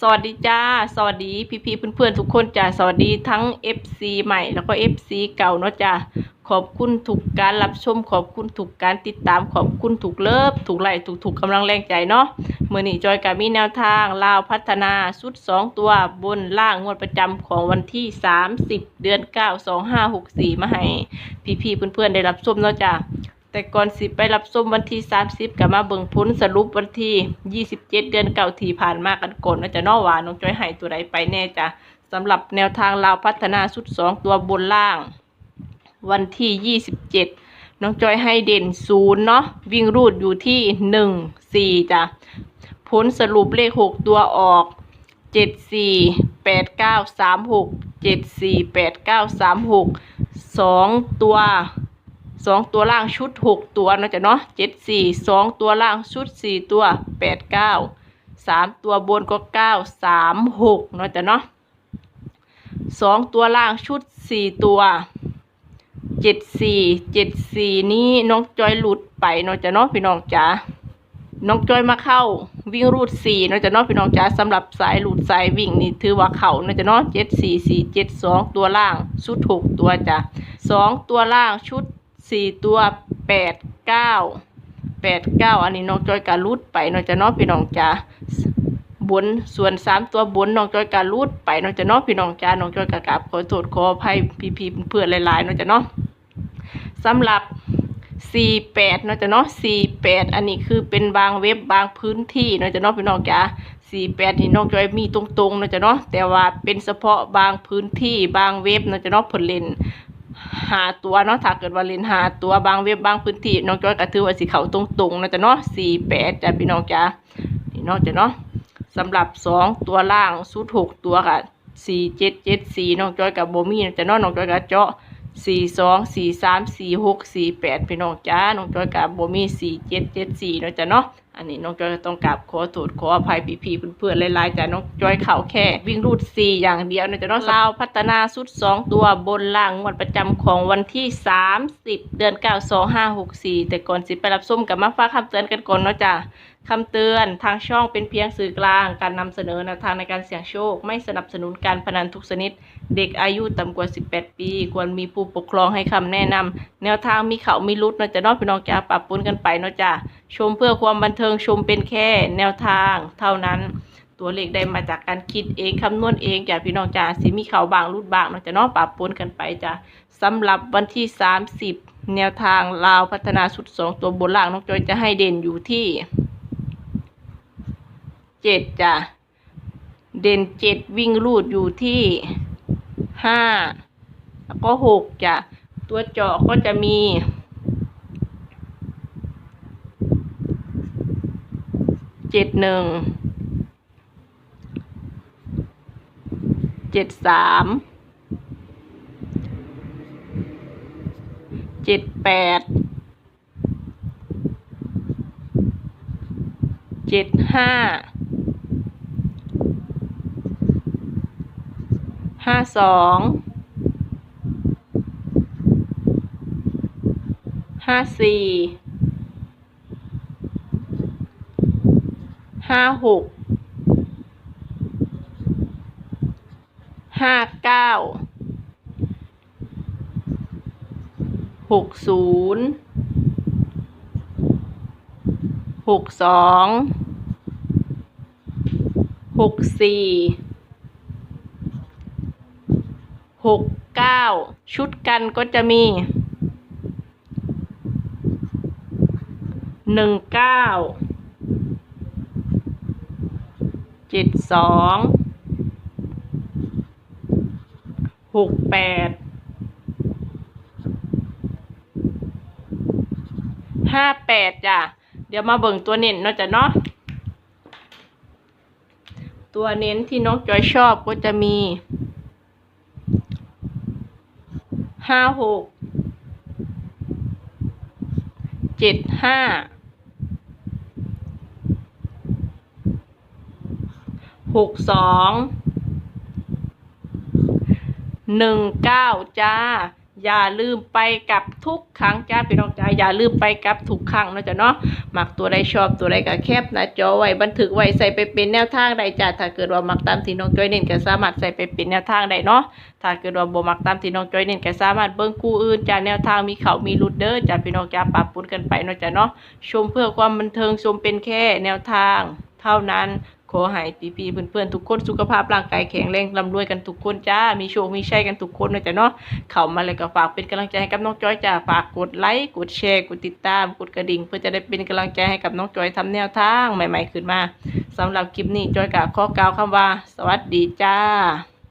สวัสดีจ้า สวัสดีพี่พี่ๆเพื่อนๆทุกคนจ้า สวัสดีทั้ง FC ใหม่แล้วก็ FC เก่าเนาะจ้า ขอบคุณทุกการรับชม ขอบคุณทุกการติดตาม ขอบคุณทุกเลิฟถูกไลค์ถูกถูกกำลังแรงใจเนาะเมื่อนี้จอยกับมีแนวทางลาวพัฒนาสุด 2 ตัวบนล่างงวดประจำของวันที่ 30 เดือน 9 2564 มาให้พี่พี่ๆเพื่อนๆได้รับชมเนาะจ้า แต่ก่อนสิไปรับส้มวันที่ 30กับมาเบิ่งพ้นสรุปวันที่ 27 เดือนเก่าที่ผ่านมากันก่อนว่าจะเนอว่านน้องจ้อยให้ตัวใดไปแน่จ้ะสำหรับแนวทางลาวพัฒนาสุด 2 ตัวบนล่าง วันที่ 27 น้องจอยให้เด่นศูนย์เนาะวิ่งรูดอยู่ที่ 1 4จ้ะผลสรุปเลข 6 ตัวออก 7 4 8 9 3 6 7 4 8 9 3 6 2 ตัว สองตัวล่างชุดหกตัวนะจ้ะเนาะเจ็ดสี่สองตัวล่างชุดสี่ตัวแปดเก้าสามตัวบนก็เก้าสามหกเนาะจ้ะเนาะสองตัวล่างชุดสี่ตัวเจ็ดสี่เจ็ดสี่นี่น้องจอยหลุดไปเนาะจ้ะเนาะพี่น้องจ๋าน้องจอยมาเข้าวิ่งรูดสี่เนาะจ้ะเนาะพี่น้องจ๋าสำหรับสายหลุดสายวิ่งนี่ถือว่าเข่าเนาะจ้ะเนาะเจ็ดสี่สี่เจ็ดสองตัวล่างชุดหกตัวจ้ะสองตัวล่างชุด สี่ตัวแปดเก้าแปดเก้าอันนี้น้องจอยการรูดไปน้องจะน้องพี่น้องจ๋าบนส่วนสามตัวบนน้องจอยการรูดไปน้องจะน้องพี่น้องจ๋าน้องจอยกกราบขอโทษขออภัยพี่พี่เพื่อนหลายๆน้องจะเนาะสำหรับสี่แปดน้องจะเนาะสี่แปดอันนี้คือเป็นบางเว็บบางพื้นที่น้องจะเนาะพี่น้องจ๋าสี่แปดที่น้องจอยมีตรงๆน้องจะเนาะแต่ว่าเป็นเฉพาะบางพื้นที่บางเว็บน้องจะเนาะผลเล่น หาตัวเนาะถ้าเกิดว่าเล่นหาตัวบางเว็บบางพื้นที่น้องจอยก็ถือว่าสิเขาตรงๆนะจ๊ะเนาะสี่แปดจ้ะพี่น้องจ้ะพี่น้องจ้ะเนาะสำหรับสองตัวล่างสุดหกตัวค่ะสี่เจ็ดเจ็ดสี่น้องจอยกับโบมี่นะจ๊ะเนาะน้องจอยกับเจาะสี่สองสี่สามสี่หกสี่แปดพี่น้องจ้าน้องจอยกับโบมี่สี่เจ็ดเจ็ดสี่เนาะจ๊ะเนาะ อันนี้น้องจอยก็ต้องกราบขอโทษขออภัยพี่ๆเพื่อนๆหลายๆจ้ะน้องจอยเข่าแค่ วิ่งรูดสี่อย่างเดียวนะจ๊ะเนาะลาวพัฒนาสุดสองตัวบนล่างงวดประจำของวันที่สามสิบเดือนเก้าสองห้าหกสี่แต่ก่อนสิไปรับส้มกับมาฟ้ากคำเตือนกันก่อนเนาะจ้ะ คำเตือนทางช่องเป็นเพียงสื่อกลาง การนำเสนอแนวทางในการเสี่ยงโชค ไม่สนับสนุนการพนันทุกชนิด เด็กอายุต่ำกว่า 18 ปี ควรมีผู้ปกครองให้คำแนะนำแนวทางมีเขามีรุดเนาะจะนอกพี่น้องจะปรับปรุนกันไปเนาะจ้ะชมเพื่อความบันเทิงชมเป็นแค่แนวทางเท่านั้น ตัวเลขได้มาจากการคิดเองคำนวณเองจ้ะพี่น้องจ้ะสิมีเขาบางรุดบางเนาะจะนอกปรับปรุนกันไปจ้ะสำหรับวันที่ 30 แนวทางลาวพัฒนาสุดสองตัวบนล่างน้องจอยจะให้เด่นอยู่ที่ เจ็ดจ้ะ เด่นเจ็ดวิ่งรูดอยู่ที่ห้าแล้วก็หกจ้ะ ตัวเจาะก็จะมีเจ็ดหนึ่งเจ็ดสามเจ็ดแปดเจ็ดห้า ห้าสองห้าสี่ห้าหกห้าเก้าหกศูนย์หกสองหกสี่ หกเก้าชุดกันก็จะมีหนึ่งเก้าเจ็ดสองหกแปดห้าแปดจ้ะ เดี๋ยวมาเบิ่งตัวเน้นเนาะจ้ะเนาะ ตัวเน้นที่น้องจอยชอบก็จะมี ห้าหกเจ็ดห้าหกสองหนึ่งเก้าจ้า อย่าลืมไปกับทุกครั้งจ้าพี่น้องจ้าอย่าลืมไปกับทุกครั้งนะจ้ะเนาะหมักตัวใดชอบตัวใดก็แคปหน้าจอไว้บันทึกไว้ใส่ไปเป็นแนวทางใดจ้าถ้าเกิดว่าหมักตามที่น้องจ้อยเน้นก็สามารถใส่ไปเป็นแนวทางได้เนาะถ้าเกิดว่าบ่มักตามที่น้องจ้อยเน้นก็สามารถเบิ่งคู่อื่นจ้าแนวทางมีเขามีรุดเด้อจ้าพี่น้องจ้าปรับปรุนกันไปนะจ้ะเนาะชมเพื่อความบันเทิงชมเป็นแค่แนวทางเท่านั้น ขอให้พี่ๆเพื่อนๆทุกคนสุขภาพร่างกายแข็งแรงร่ำรวยกันทุกคนจ้า มีโชค มีชัยกันทุกคนนะจ๊ะเนาะ เข้ามาเลยก็ฝากเป็นกำลังใจให้กับน้องจอยจ้า ฝากกดไลค์ กดแชร์ กดติดตาม กดกระดิ่ง เพื่อจะได้เป็นกำลังใจให้กับน้องจอยทำแนวทางใหม่ ๆ ขึ้นมาสำหรับคลิปนี้จอยกะข้อกล่าวคำว่า สวัสดีจ้า